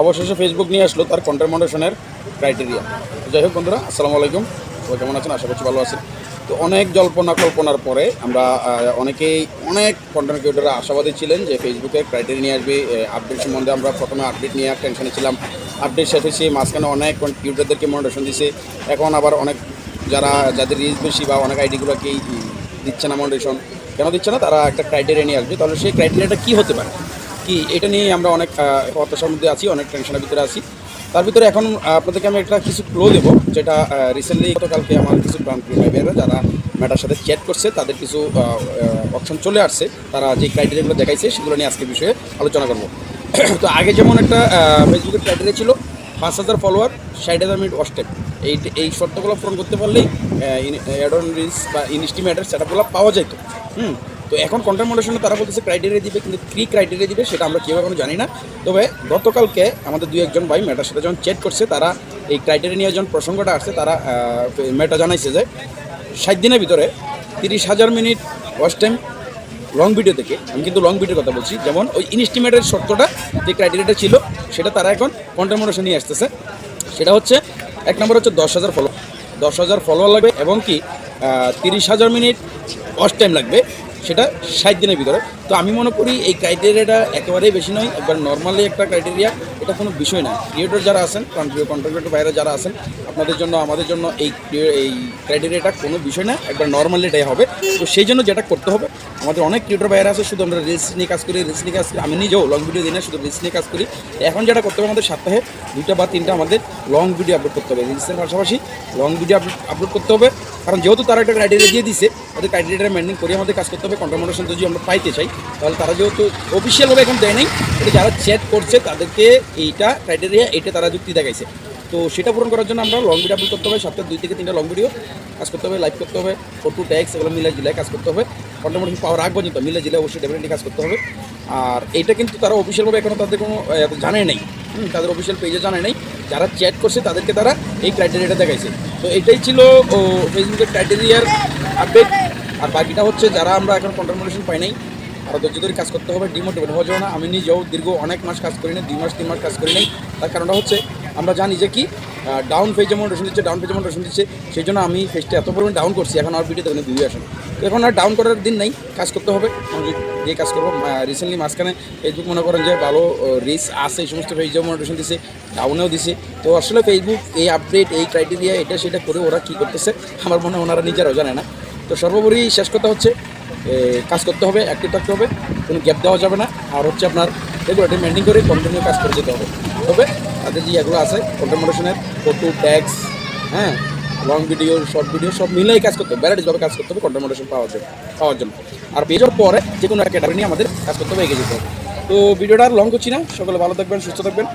অবশেষে ফেসবুক নিয়ে আসলো তার কন্টেন্ট মডারেশনের ক্রাইটেরিয়া যাই হোক বন্ধুরা, আসসালামু আলাইকুম। সবাই কেমন আছেন? আশা করছি ভালো আছেন। তো অনেক জল্পনা কল্পনার পরে আমরা অনেকেই অনেক কন্টেন্ট ক্রিয়েটাররা আশাবাদী ছিলেন যে ফেসবুকের ক্রাইটেরিয়া নিয়ে আসবে। আপডেট সম্বন্ধে আমরা প্রথমে আপডেট নিয়ে টেনশনে ছিলাম। আপডেট শেষ হয়েছে মাঝখানে অনেক ক্রিয়েটারদেরকে মডারেশন দিছে। এখন আবার অনেক যারা, যাদের রিচ বেশি বা অনেক আইডিগুলোকেই দিচ্ছে না মডারেশন কেন দিচ্ছে না? তারা একটা ক্রাইটেরিয়া নিয়ে আসবে। তাহলে সেই ক্রাইটেরিয়াটা কী হতে পারে? কি, এটা নিয়ে আমরা অনেক হতাশার মধ্যে আছি, অনেক টেনশনের ভিতরে আছি। তার ভিতরে এখন আপনাদেরকে আমি একটা কিছু ক্লো দেবো, যেটা রিসেন্টলি গতকালকে আমার কিছু প্রান্তীয় ভাইবেরা যারা ম্যাটার সাথে চ্যাট করছে, তাদের কিছু অপশন চলে আসছে। তারা যে ক্রাইটেরিয়াগুলো দেখাইছে, সেগুলো নিয়ে আজকে বিষয়ে আলোচনা করব। তো আগে যেমন একটা ফেসবুকের ক্রাইটেরিয়া ছিল, পাঁচ হাজার ফলোয়ার ষাট হাজার মিনিট অস্টেপ এই এই শর্তগুলো পূরণ করতে পারলেই অ্যাডন রিলস বা ইনস্টিমেটার সেটআপগুলো পাওয়া যেত হুম তো এখন কন্টেন্ট মডারেশনে তারা বলতেছে ক্রাইটেরিয়া দিবে, কিন্তু কী ক্রাইটেরিয়া দিবে সেটা আমরা কেউ এখনও জানি না। তবে গতকালকে আমাদের দুই একজন ভাই মেটার সাথে যখন চেক করছে, তারা এই ক্রাইটেরিয়া নিয়ে যখন প্রসঙ্গটা আসছে, তারা মেটা জানাইছে যে ষাট দিনের ভিতরে তিরিশ হাজার minute watch time long video থেকে আমি কিন্তু লং ভিডিওর কথা বলছি, যেমন ওই ইনস্টিমেটের শর্তটা, যে ক্রাইটেরিয়াটা ছিল, সেটা তারা এখন কন্টেন্ট মডারেশন নিয়ে আসতেছে। সেটা হচ্ছে এক নম্বর হচ্ছে দশ হাজার ফলো দশ হাজার ফলোয়ার লাগবে এবং কি তিরিশ হাজার মিনিট ওয়াচ টাইম লাগবে। সেটা ষাট দিনের ভিতরে। তো আমি মনে করি এই ক্রাইটেরিয়াটা একেবারেই বেশি নয়, একবার নর্মালি একটা ক্রাইটেরিয়া এটা কোনো বিষয় না। ক্রিয়েটর যারা আছেন কন্ট্রিবিউ কন্ট্রিবিউটর বাইরে যারা আছেন, আপনাদের জন্য, আমাদের জন্য এই এই ক্রাইটেরিয়াটা কোনো বিষয় না, একবার নর্মালি এটাই হবে। তো সেই জন্য যেটা করতে হবে, আমাদের অনেক ক্রিয়েটর বাইরে আছে, শুধু আমরা রিলস নিয়ে কাজ করি রিলস নিয়ে কাজ করি, আমি নিজেও লং ভিডিও দিই না, শুধু রিলস নিয়ে কাজ করি। এখন যেটা করতে হবে আমাদের সপ্তাহে দুইটা বা তিনটা আমাদের লং ভিডিও আপলোড করতে হবে। রিলসের পাশাপাশি লং ভিডিও আপলোড করতে হবে। কারণ যেহেতু তারা একটা ক্রাইটেরিয়া দিয়ে দিছে ওদের ক্রাইটেরিয়াটা মেনটেন করে আমাদের কাজ করতে হবে কন্ট্রোমোডেশন যদি আমরা পাইতে চাই, তাহলে তারা যেহেতু অফিসিয়ালভাবে এখন দেয় নাই, এটা যারা চ্যাট করছে, তাদেরকে এইটা ক্রাইটেরিয়া এটা তারা যুক্তি দেখাইছে। তো সেটা পূরণ করার জন্য আমরা লং ভিডিও আপলোড করতে হবে, সপ্তাহে দুই থেকে তিনটা লং ভিডিও কাজ করতে হবে লাইভ করতে হবে ফটো ট্যাক্স এগুলো মিলে জিলায় কাজ করতে হবে কন্ট্রোমোডেশন পাওয়ার আগ পর্যন্ত মিলে জিলে অবশ্যই ডেফিনেটলি কাজ করতে হবে। আর এটা কিন্তু তারা অফিসিয়ালভাবে এখনও তাদের কোনো জানে নাই। তাদের অফিসিয়াল পেজে জানে নাই। যারা চ্যাট করছে, তাদেরকে তারা এই ক্রাইটেরিয়াটা দেখাইছে। তো এটাই ছিল ফেসবুকের ক্রাইটেরিয়ার আপডেট আর বাকিটা হচ্ছে, যারা আমরা এখন কন্ট্রোমোডেশন পাই নাই আরও ধৈর্য ধরে কাজ করতে হবে ডিমোটিভেট হওয়া যাবে না। আমি নিজেও দীর্ঘ অনেক মাস কাজ করি নি দুই মাস, তিন মাস কাজ করি নাই তার কারণটা হচ্ছে, আমরা জানি যে কি ডাউন পেজ যেমন রেশন দিচ্ছে ডাউন পেজ যেমন রেশন দিচ্ছে, সেই জন্য আমি পেজটা এত পরিমাণে ডাউন করছি, এখন আর ভিডিওতে কোনো ভিউ আসে তো এখন আর ডাউন করার দিন নাই, কাজ করতে হবে। দিয়ে কাজ করব রিসেন্টলি মাঝখানে ফেসবুক মনে করেন যে ভালো রিস আছে, এই সমস্ত যেমন রেশন দিছে ডাউনেও দিছে। তো আসলে ফেসবুক এই আপডেট এই ক্রাইটেরিয়া এটা সেটা করে ওরা কী করতেছে, আমার মনে হয় ওনারা নিজেরাও জানে না। তো সর্বোপরি শেষ কথা হচ্ছে কাজ করতে হবে অ্যাক্টিভ থাকতে হবে, কোনো গ্যাপ দেওয়া যাবে না। আর হচ্ছে আপনার রেগুলারটি মেনটেন করে কন্টিনিউ কাজ করে যেতে হবে। তবে তাদের যে এগুলো আছে? কন্টেম্পোরেশনের ফটো ট্যাক্স হ্যাঁ? লং ভিডিও শর্ট ভিডিও সব মিলেই কাজ করতে হবে। ভ্যারাইটিসভাবে কাজ করতে হবে কন্টেন্ট মোডেশন পাওয়ার জন্য পাওয়ার জন্য। আর পেয়ে যাওয়ার পরে যে কোনো ক্যাটাগরি নিয়ে আমাদের কাজ করতে হবে, এগিয়ে যেতে হবে। তো ভিডিওটা আর লং করছি না। সকলে ভালো থাকবেন, সুস্থ থাকবেন।